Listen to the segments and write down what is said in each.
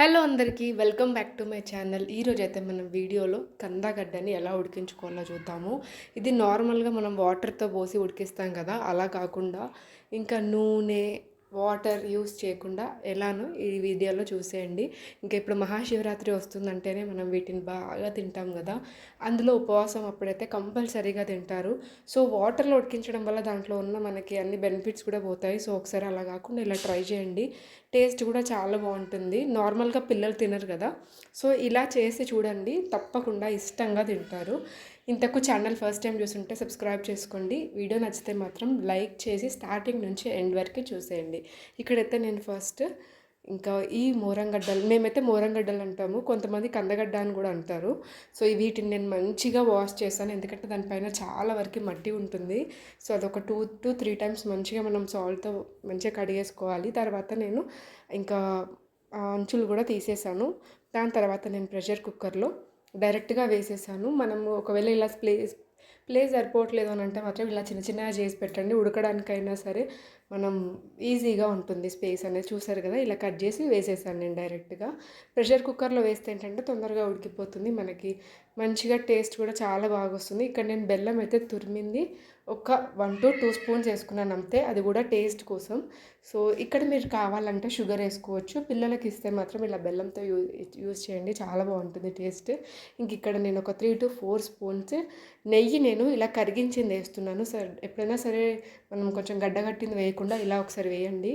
Hello అందరికీ welcome back to my channel. ఈరోజు అయితే మనం వీడియోలో కందగడ్డని ఎలా ఉడికించుకోవాలో చూద్దాము. ఇది నార్మల్గా మనం వాటర్తో పోసి ఉడికిస్తాం కదా అలా కాకుండా ఇంకా నూనె వాటర్ యూస్ చేయకుండా ఎలానో ఈ వీడియోలో చూసేయండి. ఇంకా ఇప్పుడు మహాశివరాత్రి వస్తుందంటేనే మనం వీటిని బాగా తింటాం కదా. అందులో ఉపవాసం అప్పుడైతే కంపల్సరీగా తింటారు. సో వాటర్లో ఉడికించడం వల్ల దాంట్లో ఉన్న మనకి అన్ని బెనిఫిట్స్ కూడా పోతాయి. సో ఒకసారి అలా కాకుండా ఇలా ట్రై చేయండి. టేస్ట్ కూడా చాలా బాగుంటుంది. నార్మల్గా పిల్లలు తినరు కదా. సో ఇలా చేసి చూడండి. తప్పకుండా ఇష్టంగా తింటారు. ఇంతకు ఛానల్ ఫస్ట్ టైం చూసుంటే సబ్స్క్రైబ్ చేసుకోండి. వీడియో నచ్చితే మాత్రం లైక్ చేసి స్టార్టింగ్ నుంచి ఎండ్ వరకు చూసేయండి. ఇక్కడైతే నేను ఫస్ట్ ఇంకా ఈ మోరంగడ్డలు మేమైతే మోరంగడ్డలు అంటాము. కొంతమంది కందగడ్డ అని కూడా అంటారు. సో వీటిని నేను మంచిగా వాష్ చేశాను ఎందుకంటే దానిపైన చాలా వరకు మట్టి ఉంటుంది. సో అదొక టూ టు త్రీ టైమ్స్ మంచిగా మనం సాల్ట్తో మంచిగా కడిగేసుకోవాలి. తర్వాత నేను ఇంకా అంచులు కూడా తీసేసాను. దాని తర్వాత నేను ప్రెషర్ కుక్కర్లో డైరెక్ట్గా వేసేసాను. మనము ఒకవేళ ఇలా ప్లేస్ ప్లేస్ సరిపోవట్లేదు అని అంటే మాత్రం ఇలా చిన్న చిన్నగా చేసి పెట్టండి. ఉడకడానికైనా సరే మనం ఈజీగా ఉంటుంది స్పేస్ అనేది. చూసారు కదా ఇలా కట్ చేసి వేసేసాను నేను డైరెక్ట్గా. ప్రెషర్ కుక్కర్లో వేస్తే ఏంటంటే తొందరగా ఉడికిపోతుంది మనకి. మంచిగా టేస్ట్ కూడా చాలా బాగా వస్తుంది ఇక్కడ నేను బెల్లం అయితే తురిమింది ఒక వన్ టు టూ స్పూన్స్ వేసుకున్నాను అంతే. అది కూడా టేస్ట్ కోసం. సో ఇక్కడ మీరు కావాలంటే షుగర్ వేసుకోవచ్చు. పిల్లలకి ఇస్తే మాత్రం ఇలా బెల్లంతో యూజ్ చేయండి. చాలా బాగుంటుంది టేస్ట్. ఇంక ఇక్కడ నేను ఒక త్రీ టు ఫోర్ స్పూన్స్ నెయ్యి నేను ఇలా కరిగించింది వేస్తున్నాను. సరే ఎప్పుడైనా సరే మనం కొంచెం గడ్డగట్టింది వేయకుండా ఇలా ఒకసారి వేయండి.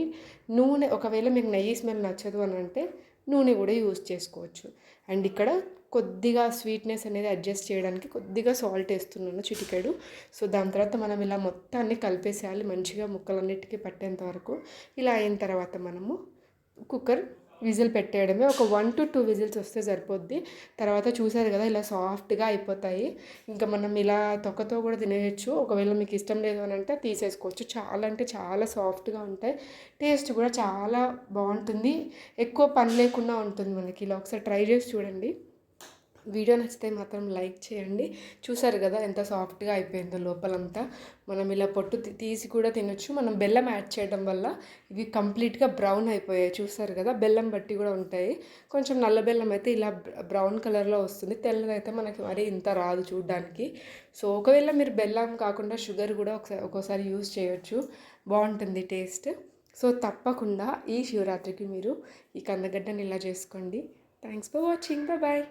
నూనె ఒకవేళ మీకు నెయ్యి స్మెల్ నచ్చదు అని అంటే నూనె కూడా యూజ్ చేసుకోవచ్చు. అండ్ ఇక్కడ కొద్దిగా స్వీట్నెస్ అనేది అడ్జస్ట్ చేయడానికి కొద్దిగా సాల్ట్ వేస్తున్నాను చిటికెడు. సో దాని తర్వాత మనం ఇలా మొత్తాన్ని కలిపేసేయాలి మంచిగా ముక్కలన్నిటికీ పట్టేంత వరకు. ఇలా అయిన తర్వాత మనము కుక్కర్ విజిల్ పెట్టేయడమే. ఒక వన్ టు టూ విజిల్స్ వస్తే సరిపోద్ది. తర్వాత చూసారు కదా ఇలా సాఫ్ట్గా అయిపోతాయి. ఇంకా మనం ఇలా తొక్కతో కూడా తినేయచ్చు. ఒకవేళ మీకు ఇష్టం లేదు అని అంటే తీసేసుకోవచ్చు. చాలా అంటే చాలా సాఫ్ట్గా ఉంటాయి. టేస్ట్ కూడా చాలా బాగుంటుంది. ఎక్కువ పని లేకుండా ఉంటుంది మనకి. ఇలా ఒకసారి ట్రై చేసి చూడండి. వీడియో నచ్చితే మాత్రం లైక్ చేయండి. చూసారు కదా ఎంత సాఫ్ట్గా అయిపోయిందో లోపలంతా. మనం ఇలా పొట్టు తీసి కూడా తినొచ్చు. మనం బెల్లం యాడ్ చేయడం వల్ల ఇవి కంప్లీట్గా బ్రౌన్ అయిపోయాయి. చూసారు కదా? బెల్లం బట్టి కూడా ఉంటాయి. కొంచెం నల్ల బెల్లం అయితే ఇలా బ్రౌన్ కలర్లో వస్తుంది. తెల్లదైతే మనకి మరీ ఇంత రాదు చూడడానికి. సో ఒకవేళ మీరు బెల్లం కాకుండా షుగర్ కూడా ఒకసారి ఒక్కోసారి యూజ్ చేయొచ్చు. బాగుంటుంది టేస్ట్. సో తప్పకుండా ఈ శివరాత్రికి మీరు ఈ కందగడ్డని ఇలా చేసుకోండి. Thanks for watching. బాయ్.